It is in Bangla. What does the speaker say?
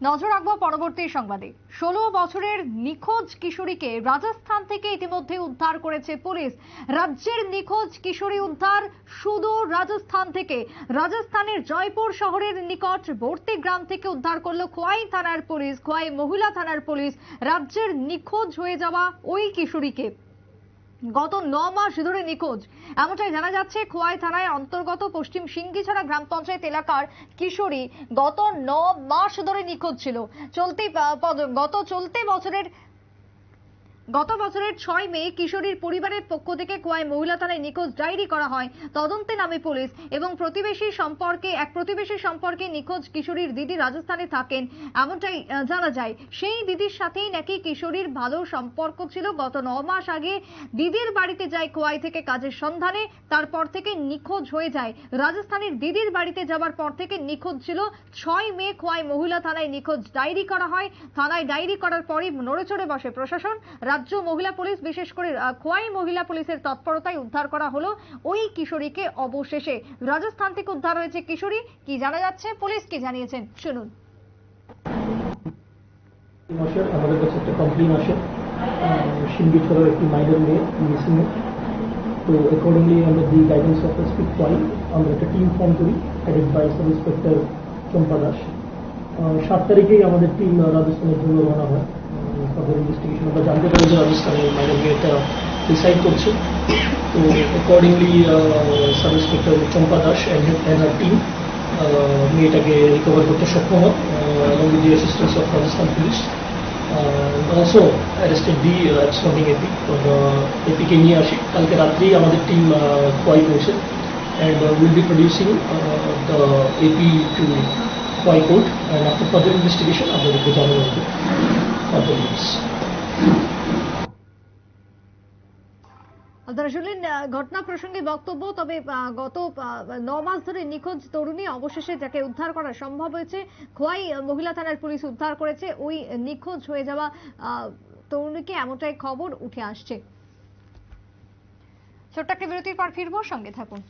নজর রাখব পরবর্তী সংবাদে। ষোলো বছরের নিখোঁজ কিশোরীকে রাজস্থান থেকে ইতিমধ্যে উদ্ধার করেছে পুলিশ। রাজ্যের নিখোঁজ কিশোরী উদ্ধার সুদূর রাজস্থান থেকে। রাজস্থানের জয়পুর শহরের নিকট বর্তি গ্রাম থেকে উদ্ধার করল খোয়াই থানার পুলিশ, খোয়াই মহিলা থানার পুলিশ। রাজ্যের নিখোঁজ হয়ে যাওয়া ওই কিশোরীকে। গত ন মাস ধরে নিখোঁজ। এমনটাই জানা যাচ্ছে খোয়াই থানায় অন্তর্গত পশ্চিম সিঙ্গিছড়া গ্রাম পঞ্চায়েত এলাকার কিশোরী গত ন মাস ধরে নিখোঁজ ছিল। চলতি গত চলতি বছরের গত বছরের ছয় মে কিশোরীর পরিবারের পক্ষ থেকে কোয়াই মহিলা থানায় নিখোঁজ ডায়েরি করা হয়। তদন্তে নামে পুলিশ এবং প্রতিবেশী সম্পর্কে এক প্রতিবেশী সম্পর্কে নিখোঁজ কিশোরীর দিদি রাজস্থানে থাকেন। এমনটাই জানা যায়, সেই দিদির সাথেই নাকি কিশোরীর ভালো সম্পর্ক ছিল। গত ন মাস আগে দিদির বাড়িতে যায় কোয়াই থেকে কাজের সন্ধানে, তারপর থেকে নিখোঁজ হয়ে যায়। রাজস্থানের দিদির বাড়িতে যাবার পর থেকে নিখোঁজ ছিল। ছয় মে খোয়াই মহিলা থানায় নিখোঁজ ডায়েরি করা হয়। থানায় ডায়েরি করার পরই নড়েচড়ে বসে প্রশাসন। রাজ্য মহিলা পুলিশ, বিশেষ করে খোয়াই মহিলা পুলিশের তৎপরতায় উদ্ধার করা হলো ওই কিশোরীকে অবশেষে। রাজস্থান থেকে উদ্ধার হয়েছে কিশোরী। কি জানা যাচ্ছে? পুলিশ কি জানিয়েছেন শুনুন। আমাদের কাছে একটা কমপ্লেন আসে। সিন্ডি ছড়ার একটি মাইনর মেয়ে, মিসিং তো অ্যাকর্ডিংলি আমরা the guidance of speak point আমরা একটা টিম ফর্ম করি headed by sub inspector Champa Das. সাত তারিখেই আমাদের টিম রাজস্থানের জন্য রওনা হয়। ইনভেস্টিগেশন আমরা জানতে পারি যে রাজস্থানে মাইনর মেয়েটা রিসাইড করছে তো accordingly sub inspector Champa Das and her team মেয়েটাকে রিকভার করতে সক্ষম হয় along with the assistance of Rajasthan Police. Uh, also arrested the uh, AP এপিকে নিয়ে আসি কালকে রাত্রেই আমাদের টিম কোয়াই পৌঁছে and will be producing the AP to কোয়াই court and after further investigation আপনাদেরকে জানানো হবে ফার্দার নিউজ আপনারা শুনলেন ঘটনা প্রসঙ্গে বক্তব্য, তবে গত ন মাস ধরে নিখোঁজ তরুণী অবশেষে যাকে উদ্ধার করা সম্ভব হয়েছে, খোয়াই মহিলা থানার পুলিশ উদ্ধার করেছে। ওই নিখোঁজ হয়ে যাওয়া তরুণীকে এমনটাই খবর উঠে আসছে। ছোট্ট একটা বিরতির পর ফিরবো, সঙ্গে থাকুন।